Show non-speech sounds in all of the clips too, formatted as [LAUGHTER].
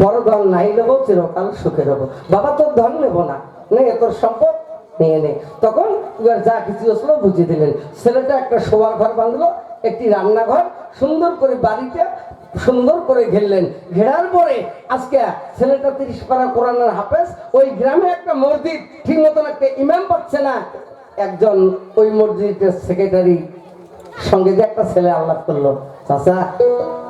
পর ধন নাই নেব, চিরকাল সুখে নেব বাবা, তোর ধন নেব না। নে, তোর সম্পদ নিয়ে নে। তখন যা কিছু ছিল বুঝিয়ে দিলেন। ছেলেটা একটা শোবার ঘর বাঁধলো, একটি রান্নাঘর, সুন্দর করে বাড়িতে সুন্দর করে ঘেরলেন। ঘেরার পরে আজকে ছেলেটা তিরিশ পারা কোরআনের হাফেজ, ওই গ্রামে একটা মসজিদ, ঠিক মতন একটা ইমাম পাচ্ছে না। একজন ওই মসজিদের সেক্রেটারি সঙ্গে যে একটা ছেলে আল্লাহ করল। চাচা,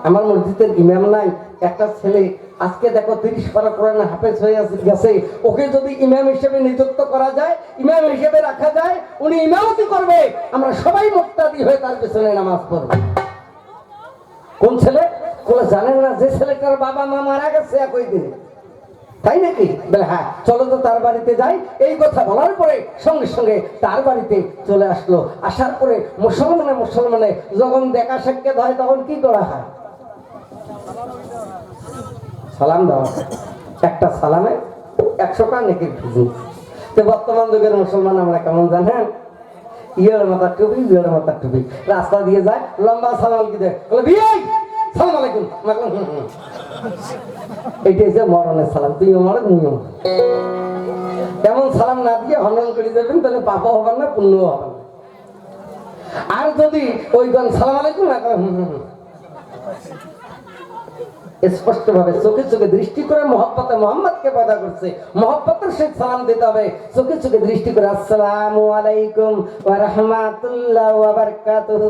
আমার মসজিদের ইমাম নাই, একটা ছেলে। আজকে দেখো তিরিশ পারা কোরআন হাফেজ হয়ে গেছে ওকে যদি ইমাম হিসেবে নিযুক্ত করা যায়, ইমাম হিসেবে রাখা যায়, উনি ইমামতি করবে। আমরা সবাই মুক্তাদি হয়ে তার পেছনে নামাজ পড়ব। কোন ছেলে? কোলে জানেন না, যে ছেলেটার বাবা মা মারা গেছে একই দিনে। তাই নাকি? বলে হ্যাঁ চলো তো তার বাড়িতে যাই। এই কথা বলার পরে সঙ্গে সঙ্গে তার বাড়িতে চলে আসলো। আসার পরে মুসলমানে মুসলমানে যখন দেখা সাক্ষাৎ হয়, তখন কি করা হয়? সালাম দেওয়া। একটা সালামে একশোটা নেকির খুঁজি তো বর্তমান যুগের মুসলমান আমরা কেমন জানেন? ইয়ের মাথার টুপি, বিয়ের মাথার টুপি। রাস্তা দিয়ে যায়, লম্বা সালাম কি দেয়? বলে, বিয়ে! সালাম আলাইকুম। [LAUGHS] এটাই যে মরণের সালাম। তুইও মর তুমিও এমন সালাম না দিয়ে হনন করে দেবেন তাহলে পাপও হবেন না, পুণ্যও হবেন না। আর যদি ওই গান সালাম আলাইকুম, না। স্পষ্ট ভাবে চোখে চোখে দৃষ্টি করে মোহাম্মতে মোহাম্মদকে পয়দা করছে। মোহাম্মতের সে সালাম দিতে হবে। চোখে চোখে দৃষ্টি করে, আসসালামু আলাইকুম ওয়া রাহমাতুল্লাহ ওয়া বারাকাতুহু।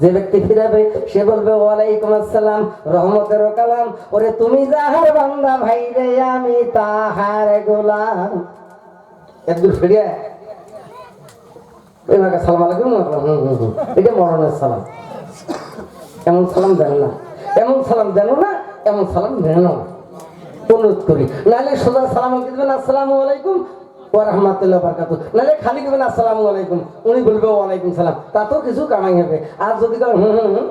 যে ব্যক্তি ফিরাবে, সে বলবে, ওয়ালাইকুম আসসালাম, রহমতের কালাম। ওরে, তুমি যাহার বান্দা ভাই রে আমি তাহার গোলাম। একদূর ফিরিয়ে সালাম আলাইকুম। এটা সালাম। এমন সালাম দেন না। এমন সালাম দেন না, এমন সালাম দেন না। অনুরোধ করি। নাহলে সোজা সালাম দিবেন, আসসালামু আলাইকুম ওয়া রাহমাতুল্লাহ নাহলে খালি দিবেন আসসালামু আলাইকুম, উনি বলবে ওয়ালাইকুম সালাম। তাতেও কিছু কামাই হবে। আর যদি করেন হুম হুম হুম।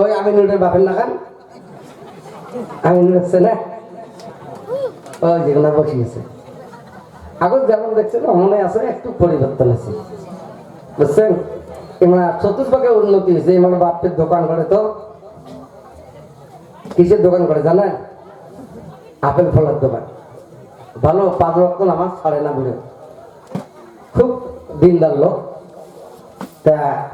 ওই আমি নুরের বাপের না খান আমি নুরের না? ওই যেগুলো বসিয়েছে আগত যেমন দেখছেন মনে আছে, একটু পরিবর্তন আছে। বুঝছেন? এমরা চতুর্ভাগে উন্নতি হয়েছে। এমন বাপের দোকান করে তো কিসের দোকান করে জানেন? আপেল ফলের দোকান। ভালো পাঁচ রক্ত নামাজ ছাড়ে না বলে। খুব দিনদার লোক। তা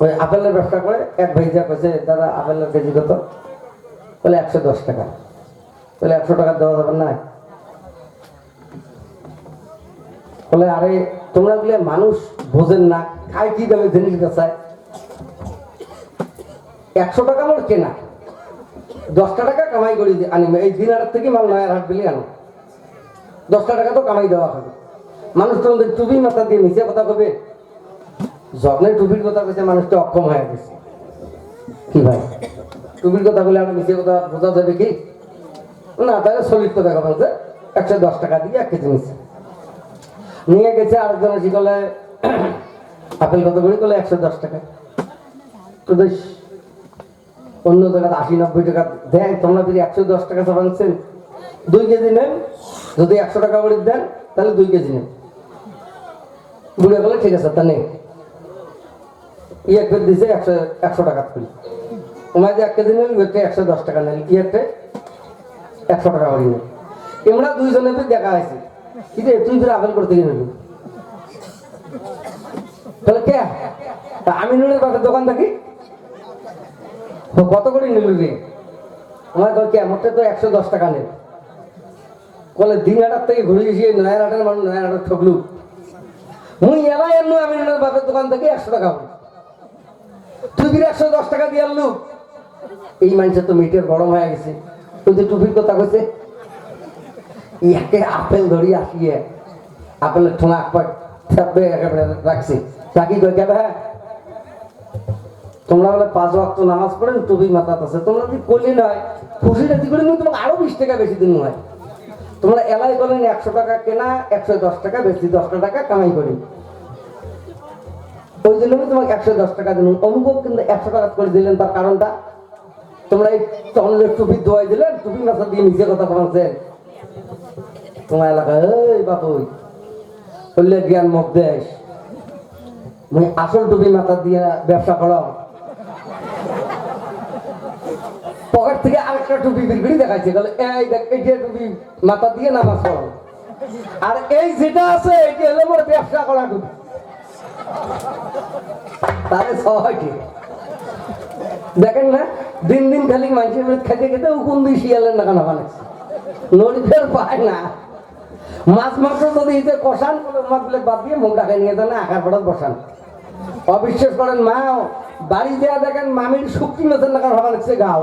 ওই আপেলের ব্যবসা করে এক ভাইজা কইছে, দাদা, আপেলের কেজি কত? বলে, একশো দশ টাকা। বলে, একশো টাকা দেওয়া যাবে না। বলে, আরে, তোমরা বলে মানুষ বোঝেন না, খায় কি দামে জিনিস বেচায়? একশো টাকা মোট কেনা। দশটা টাকা কামাই করি আনি এই দিনার থেকে মাল নয়ার হাট বিলি আনো। দশটা টাকা তো কামাই দেওয়া হবে। মানুষ তোমাদের টুপি মাথা দিয়ে নিচে কথা কবে যত্নের টুপির কথা কইছে, মানুষটা অক্ষম হয়ে গেছে। কি ভাই? টুপির কথা বলে আমি নিচে কথা বোঝা যাবে কি? না, তাহলে সলিড কথা কথা বলছে। একশো দশ টাকা দিয়ে এক কেজি নিচ্ছে নিয়ে গেছে আরেকজন এসে বলে আপেল কত করে করলে একশো দশ টাকা। তো বেশ, অন্য জায়গায় আশি নব্বই টাকা দেয়, তোমরা যদি একশো দশ টাকা চাপাচ্ছেন দুই কেজি নেন। যদি একশো টাকা করে দেন, তাহলে দুই কেজি নেন। বুড়ে বলে, ঠিক আছে, তা নেই ইয়ে করে দিছে একশো একশো টাকা করি। তোমার যে এক কেজি নেন ওইটা একশো দশ টাকা নেন ইয়েতে একশো টাকা করে নেন আমরা দুইজনে তো দেখা হয়েছে। কি রে, তুই ফিরে আপেল করতে গিয়ে নিবি তাহলে কে? আমি নুনের বাপের দোকান থাকি। কত করে নিল রে? আমার কে আমারটা তো একশো দশ টাকা নেই। বলে দিন হাটার থেকে ঘুরে গেছি নয়ার হাটের মানুষ নয়ার হাটের ঠকলু মুই এলাই আনলু, আমি বাপের দোকান থেকে একশো টাকা। তুই একশো দশ টাকা দিয়ে আনলু। এই মানুষের তো মিটের গরম হয়ে গেছে। তুই টুপির কথা কইছে, ইয়াকে আপেল ধরি আসিয়ে, আপেলের ঠোঙা আকপাট থাকবে একেবারে রাখছি। চাকি কই যাবে হ্যাঁ? তোমরা বলে পাঁচ ওয়াক্ত নামাজ পড়েন, টুপি মাথাত আছে। তোমরা যদি করলি নয় খুশি রাজি করে তোমাকে আরও বিশ টাকা বেশি দিন হয় তোমরা এলাই বলেন একশো টাকা কেনা, একশো দশ টাকা, বেশি দশটা টাকা কামাই করি। ওই জন্য আমি তোমাকে একশো দশ টাকা দিলাম। অমুক কিন্তু একশো টাকা করে দিলেন, তার কারণটা? তোমরা এই তখন টুপি দোয়াই দিলেন, টুপি মাথা দিয়ে নিচে কথা বলছেন। তোমার এলাকায়, এই বাপুই বললে জ্ঞান মুখ দেশ। মুই আসল টুপি মাথা দিয়ে ব্যবসা করো। পকেট থেকে আরেকটা টুপি বের করে দেখাচ্ছে বলে এই দেখ এইটা টুপি, মাথা দিয়ে নামাজ পড়ো। আর এই যেটা আছে এটি হলো মোর ব্যবসা করা টুপি। তাহলে ছয়টি দেখেন না, দিন দিন খালি মানুষের বাড়ি খেতে খেতে উকুন দুই শিয়ালের না কেন বানাচ্ছে নড়ি পায় না। মাছ মাংস যদি এতে কষান মাছ বাদ দিয়ে মুখ ডাকে নিয়ে যান, আকার পড়াত বসান। অবিশ্বাস করেন, মা, বাড়ি দেয়া দেখেন, মামির শুক্তি মেছেন না কারণ বানাচ্ছে গাও।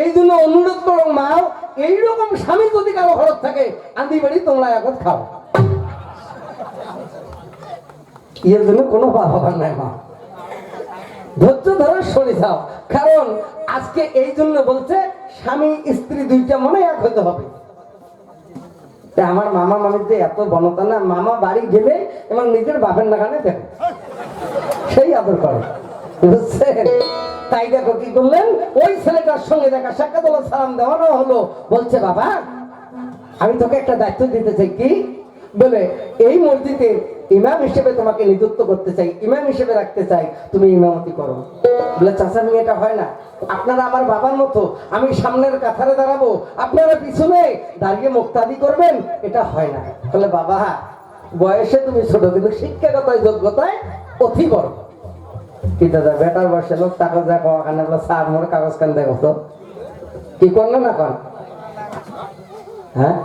এই জন্য অনুরোধ করো মাও এইরকম স্বামী যদি কারও ঘরত থাকে আন্দি বাড়ি তোমরা এখন খাও। এর জন্য কোনো বাবার নাই, মা। ধৈর্য ধরে সরে যাও। কারণ আজকে এই জন্য বলছে, স্বামী, স্ত্রী দুইটা মনে এক হতে হবে। আমার মামা মামির যে এত বনতা না, মামা বাড়ি গেলে এবং নিজের বাপের নাগানে দেখে। সেই আদর করে। বুঝছেন? তাই দেখো কি করলেন? ওই ছেলেটার সঙ্গে দেখা সাক্ষাৎ হলো, সালাম দেওয়ানো হলো। বলছে, বাবা, আমি তোকে একটা দায়িত্ব দিতে চাই কি? বলে, এই মসজিদে ইমাম হিসেবে তোমাকে নিযুক্ত করতে চাই, ইমাম হিসেবে রাখতে চাই, তুমি ইমামতি করো। বলে, চাচা মেয়ে এটা হয় না। আপনারা আমার বাবার মতো, আমি সামনের কাথারে দাঁড়াবো। আপনারা পিছনে দাঁড়িয়ে মুক্তাদি করবেন, এটা হয় না। বলে, বাবা, বয়সে তুমি ছোট, কিন্তু শিক্ষাগতায়, যোগ্যতায় অতি বড়। বেটার বয়সে লোক স্যার, মোর কাগজ দেখো তো? কি করল না হ্যাঁ?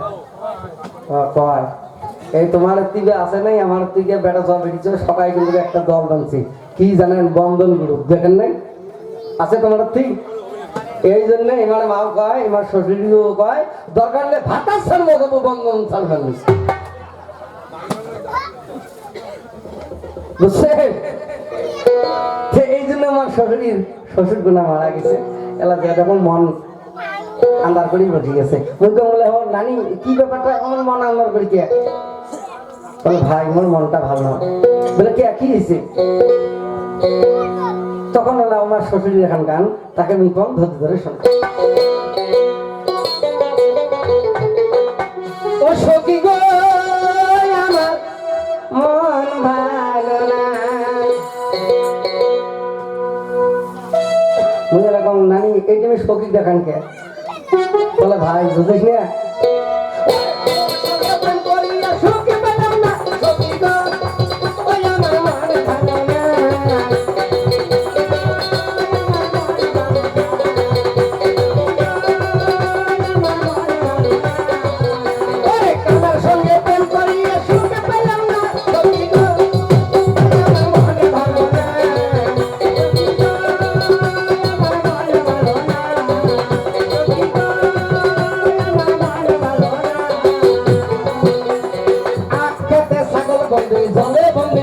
এই তোমার আছে নাই? আমার বেটা সব বেরিয়েছে, সবাই কিন্তু একটা দল বানছি। কি জানেন, বন্ধন গ্রুপ, দেখেন নাই? আছে তোমার ঠিক এই জন্য এবার মাও কয় এবার শ্বশুরিও কয়, দরকার হলে ভাতা ছাড়বো দেবো বন্ধন ছাড়বেন বুঝছেন? আমার শ্বশুরির শ্বশুরগুলা মারা গেছে। এলা যে যখন মন আন্দার করি বসে গেছে। বলতে বলে, ও নানি, কি ব্যাপারটা? আমার মন আন্দার করি কে? বলে, ভাই, মোর মনটা ভালো না। বলে, কে? কি হয়েছে তখন এলা আমার শ্বশুরের এখান গান তাকে আমি কম ধরতে ধরে শোনা দেখান কে? ছাগল বন্দি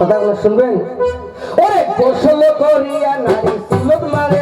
কথাগুলো শুনবেন? ওরে গোসল করিয়া নারী সুলত মারে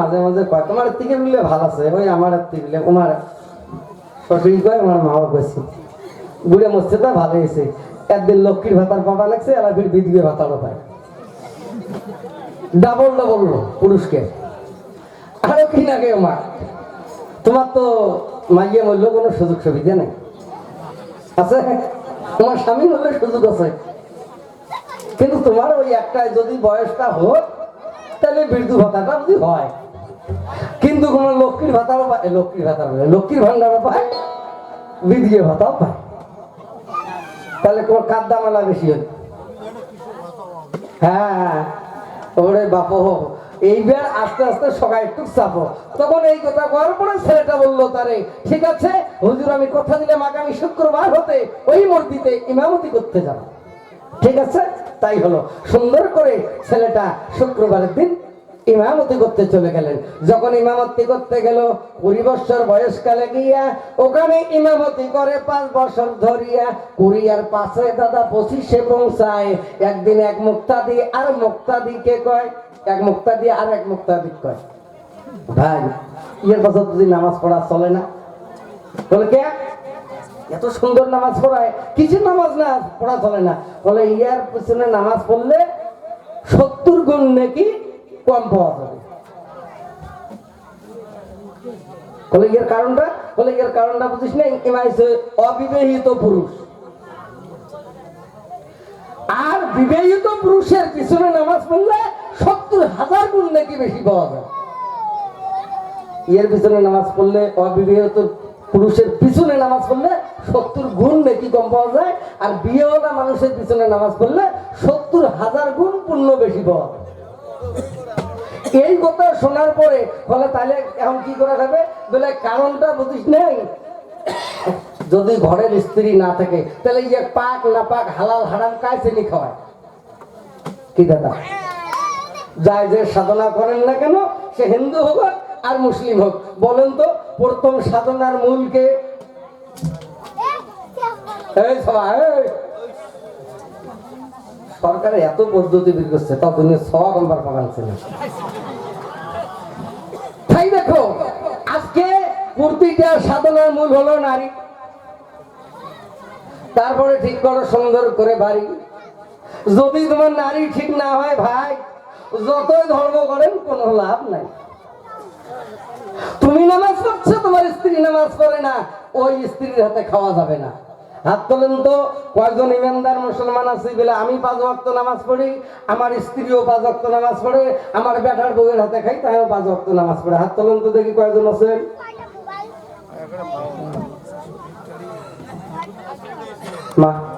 মাঝে মাঝে কয়, তোমার থেকে বললে ভালো আছে, ওই আমার থেকে বললে তোমার শ্বশুরি কয় আমার মাও কইছে, বুড়ে তো ভালো হয়েছে। একদিন লক্ষ্মীর ভাতার পাবা লাগছে আর ফির বিধবে ভাতারও পায় ডাবল ডাবল পুরুষকে। আরও কি লাগে মা তোমার তো মাইয়ে মূল্য কোনো সুযোগ সুবিধা নেই। আছে? তোমার স্বামী মূল্যের সুযোগ আছে। কিন্তু তোমার ওই একটাই যদি বয়সটা হোক তাহলে বৃদ্ধ ভাতাটা যদি হয় কিন্তু কোনো লক্ষ্মীর ভাতারও পায় লক্ষ্মীর ভাতা বলে লক্ষ্মীর ভান্ডারও পায়, বিধীয় ভাতাও পায়। তাহলে তোমার কার দামালা বেশি হল। হ্যাঁ ওরে বাপ এইবার আস্তে আস্তে সবাই একটু চাপো। তখন এই কথা করার পরে ছেলেটা বলল, তারে, ঠিক আছে, হুজুর, আমি কথা দিলাম আগামী শুক্রবার হতে ওই মসজিদে ইমামতি করতে যাব। ঠিক আছে, তাই হলো। সুন্দর করে ছেলেটা শুক্রবারের দিন ইমামতি করতে চলে গেলেন। যখন ইমামতি করতে গেল, কুড়ি বছর বয়সকালে গিয়া ওখানে ইমামতি করে পাঁচ বছর ধরিয়া কুড়ি আর পাশে দাদা পঁচিশে পৌঁছায়। একদিন এক মুক্তাদি আর মুক্তাদিকে কয়, এক মুক্তাদি আর এক মুক্তাদি কয়, ভাই, ইয়ের বছর যদি নামাজ পড়া চলে না? বলে, কে? এত সুন্দর নামাজ পড়ায় কিছু নামাজ না? পড়া চলে না। বলে, ইয়ার পিছনে নামাজ পড়লে সত্তর গুণ নাকি কম পাওয়া যাবে। বলে কারণটা? বলে কারণটা বুঝিস না ইমাইছে অবিবাহিত পুরুষ। আর বিবাহিত পুরুষের পিছনে নামাজ পড়লে সত্তর হাজার গুণ নাকি বেশি পাওয়া যায়। এর পিছনে নামাজ পড়লে, অবিবাহিত পুরুষের পিছনে নামাজ পড়লে সত্তর গুণ নাকি কম পাওয়া যায়। আর বিয়েওয়ালা মানুষের পিছনে নামাজ পড়লে সত্তর হাজার গুণ পূর্ণ বেশি পাওয়া যায়। এই কথা শোনার পরে, বলে, তাহলে এখন কি করা যাবে? বলে, কারণটা বুঝিস নেই? যদি ঘরের স্ত্রী না থাকে, তাহলে এই যে পাক না পাক হালাল, হারাম কায় শ্রেণি খাওয়ায়? কি দাদা? যায় যে সাধনা করেন না কেন, সে হিন্দু হোক আর মুসলিম হোক, বলেন তো, প্রথম সাধনার মূলকে এই সবাই। সরকারে এত পদ্ধতি বের করছে তখন ছ নম্বর পাবেন ছিল তাই দেখো, আজকে প্রতিটা সাধনার মূল হলো নারী। তারপরে ঠিক করো সুন্দর করে বাড়ি। যদি তোমার নারী ঠিক না হয় ভাই, যতই ধর্ম করেন, কোনো লাভ নাই। তুমি নামাজ পড়ছো, তোমার স্ত্রী নামাজ পড়ে না, ওই স্ত্রীর হাতে খাওয়া যাবে না। হাত তোলেন তো। কয়জন ইমানদার মুসলমান আছে বলে আমি পাঁচ ওয়াক্ত নামাজ পড়ি, আমার স্ত্রীও পাঁচ ওয়াক্ত নামাজ পড়ে, আমার বেটার বউয়ের হাতে খাই, তাইও পাঁচ ওয়াক্ত নামাজ পড়ে। হাত তোলেন তো দেখি কয়জন আছে মা।